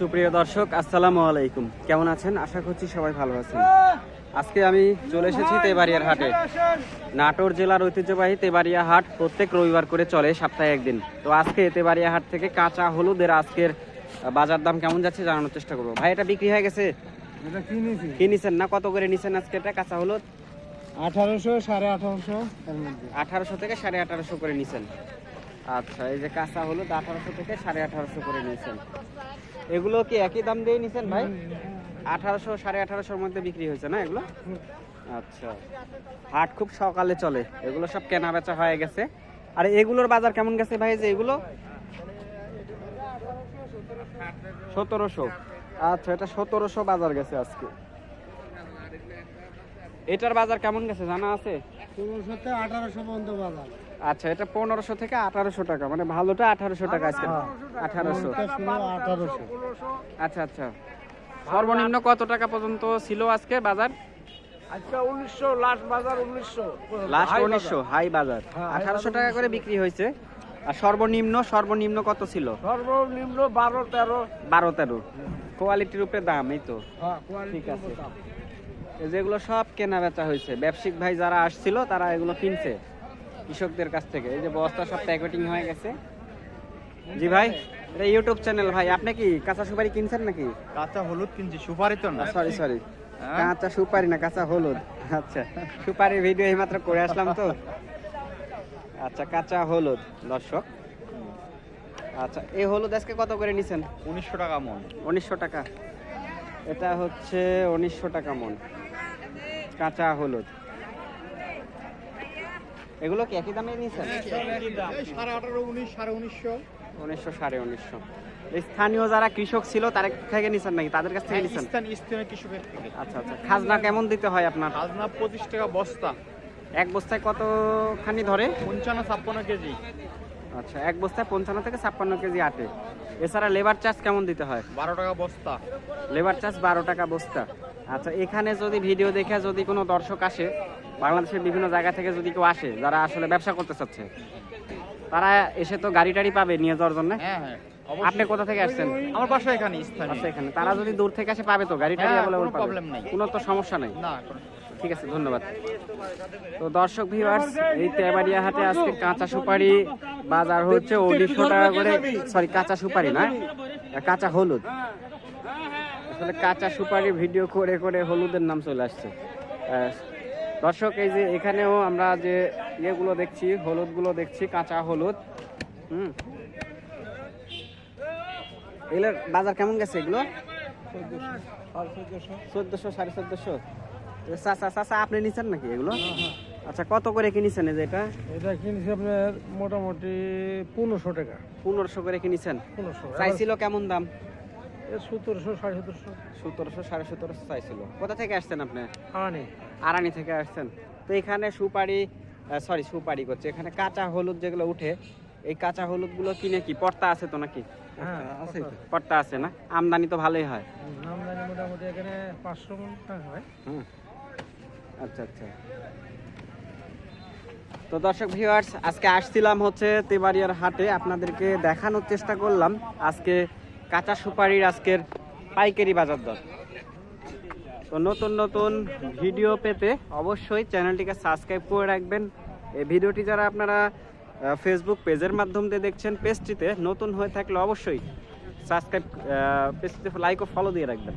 সুপ্রিয় দর্শক আসসালামু আলাইকুম। কেমন আছেন? আশা করছি সবাই ভালো আছেন। আজকে আমি চলে এসেছি তেবাড়িয়ার হাটে। নাটোর জেলার ঐতিহ্যবাহী তেবাড়িয়া হাট প্রত্যেক রবিবার করে চলে সপ্তাহে একদিন। তো আজকে তেবাড়িয়া হাট থেকে কাঁচা হলুদের আজকের বাজার দাম কেমন যাচ্ছে জানানোর চেষ্টা করব। ভাই এটা বিক্রি হয়ে গেছে? এটা কি নিছেন না? কত করে নিছেন আজকে এটা কাঁচা হলুদ? আঠারোশো সাড়ে আঠারোশো আঠারোশো থেকে সাড়ে আঠারোশো করে নিছেন। আচ্ছা এই যে কাঁচা হলুদ আঠারোশো থেকে সাড়ে আঠারোশো করে নিয়েছেন। এগুলো কি একই দাম দিয়ে নিছেন ভাই? আঠারোশো, সাড়ে আঠারোশোর মধ্যে বিক্রি হয়েছে না এগুলো? আচ্ছা হাট খুব সকালে চলে, এগুলো সব কেনা বেচা হয়ে গেছে। আর এগুলোর বাজার কেমন গেছে ভাই যে এগুলো? সতেরোশো। আচ্ছা এটা সতেরোশো বাজার গেছে আজকে। এটার বাজার কেমন গেছে, জানা আছে? আঠারোশো পর্যন্ত বাজার। আচ্ছা এটা পনেরোশো থেকে আঠারোশো টাকা মানে ভালোটা আঠারোশো টাকা আজকে। আঠারোশো আচ্ছা আচ্ছা। সর্বনিম্ন কত টাকা পর্যন্ত ছিল আজকে বাজার? হাই বাজার। হ্যাঁ, আঠারোশো টাকা করে বিক্রি হয়েছে। আর সর্বনিম্ন সর্বনিম্ন কত ছিল? সর্বনিম্ন বারো তেরো। বারো তেরো। কোয়ালিটির উপরে দাম এই তো। হ্যাঁ ঠিক আছে। যেগুলো সব কেনা বেচা হয়েছে ব্যবসায়িক ভাই যারা আসছিল তারা এগুলো কিনছে। কৃষকদের কাছ থেকে। এই যে বস্তা সব প্যাকেটিং হয়ে গেছে। জি ভাই এটা ইউটিউব চ্যানেল ভাই। আপনি কি কাঁচা সুপারি কিনছেন নাকি? কাঁচা হলুদ কিনছি সুপারি তো না। সরি সরি হ্যাঁ? কাঁচা সুপারি না কাঁচা হলুদ। আচ্ছা সুপারির ভিডিও এইমাত্র করে আসলাম তো। আচ্ছা কাঁচা হলুদ দর্শক। আচ্ছা এই হলুদ আজকে কত করে নিছেন? উনিশশো টাকা মন। উনিশশো টাকা। এটা হচ্ছে উনিশশো টাকা মন। কাঁচা হলুদ। এগুলো কি একই দামে। নিয়েছেন সাড়ে আঠারো উনিশ সাড়ে উনিশশো। উনিশশো সাড়ে উনিশশো। এই স্থানীয় যারা কৃষক ছিল তার থেকে নিছেন নাকি? তাদের কাছ থেকে নিছেন? ইস্তান কৃষকের আচ্ছা আচ্ছা। খাজনা কেমন দিতে হয় আপনার? খাজনা পঁচিশ টাকা বস্তা। এক বস্তায় কতখানি ধরে? পঞ্চান্ন ছাপ্পান্ন কেজি। আচ্ছা এক বস্তায় পঞ্চান্ন থেকে ছাপ্পান্ন কেজি আটে। এছাড়া লেবার চার্জ কেমন দিতে হয়? বারো টাকা বস্তা। লেবার চার্জ বারো টাকা বস্তা। আচ্ছা এখানে যদি ভিডিও দেখে যদি কোনো দর্শক আসে বাংলাদেশের বিভিন্ন জায়গা থেকে যদি কেউ আসে যারা আসলে ব্যবসা করতে চাচ্ছে তারা এসে তো গাড়ি টাড়ি পাবে নিয়ে যাওয়ার জন্য? হ্যাঁ হ্যাঁ আপনি কোথা থেকে আসছেন? আমার বাসা এখানে আচ্ছা এখানে। তারা যদি দূর থেকে আসে পাবে তো গাড়ি টাড়ি হ্যাঁ, কোনো নাই। তো সমস্যা নেই। না ঠিক আছে ধন্যবাদ। তো দর্শক ভিউয়ার্স এই তেবাড়িয়া হাটে আজকে কাঁচা সুপারি বাজার হচ্ছে উনিশশো টাকা করে সরি কাঁচা সুপারি না কাঁচা হলুদ। আসলে কাঁচা সুপারি ভিডিও করে করে হলুদের নাম চলে আসছে। দর্শক এই যে এখানেও আমরা যে ইয়েগুলো দেখছি হলুদগুলো দেখছি কাঁচা হলুদ হুম। এগুলোর বাজার কেমন গেছে এগুলো? চোদ্দশো সাড়ে চোদ্দশো। চাচা চাচা আপনি নিছেন নাকি এগুলো? আচ্ছা কত করে কিনেছেন এই যে এটা? এটা কিনেছি আপনার মোটামুটি পনেরোশো টাকা। পনেরোশো করে কিনেছেন। চাইছিল কেমন দাম? সতেরোশো সাড়ে সতেরোশো। সতেরোশো সাড়ে সতেরোশো চাইছিল। কোথা থেকে আসছেন আপনি? আরানি থেকে আসছেন। তো এখানে সুপারি সরি সুপারি করছে। এখানে কাঁচা হলুদ যেগুলো উঠে এই কাঁচা হলুদগুলো কিনে কি? পর্তা আছে তো নাকি? হ্যাঁ আছে পর্তা আছে না? আমদানি তো ভালোই হয়। আমদানি মোটামুটি এখানে পাঁচশো মন হয়। হুম। আচ্ছা আচ্ছা। তো দর্শক ভিউয়ার্স আজকে আসছিলাম হচ্ছে তেবাড়িয়ার হাটে। আপনাদেরকে দেখানোর চেষ্টা করলাম। আজকে কাঁচা সুপারির আজকের পাইকারি বাজার দর। তো নতুন নতুন ভিডিও পেতে অবশ্যই চ্যানেলটিকে সাবস্ক্রাইব করে রাখবেন। এই ভিডিওটি যারা আপনারা ফেসবুক পেজের মাধ্যম দিয়ে দেখছেন, পেজটিতে নতুন হয়ে থাকলে অবশ্যই সাবস্ক্রাইব পেজটিতে লাইক ও ফলো দিয়ে রাখবেন।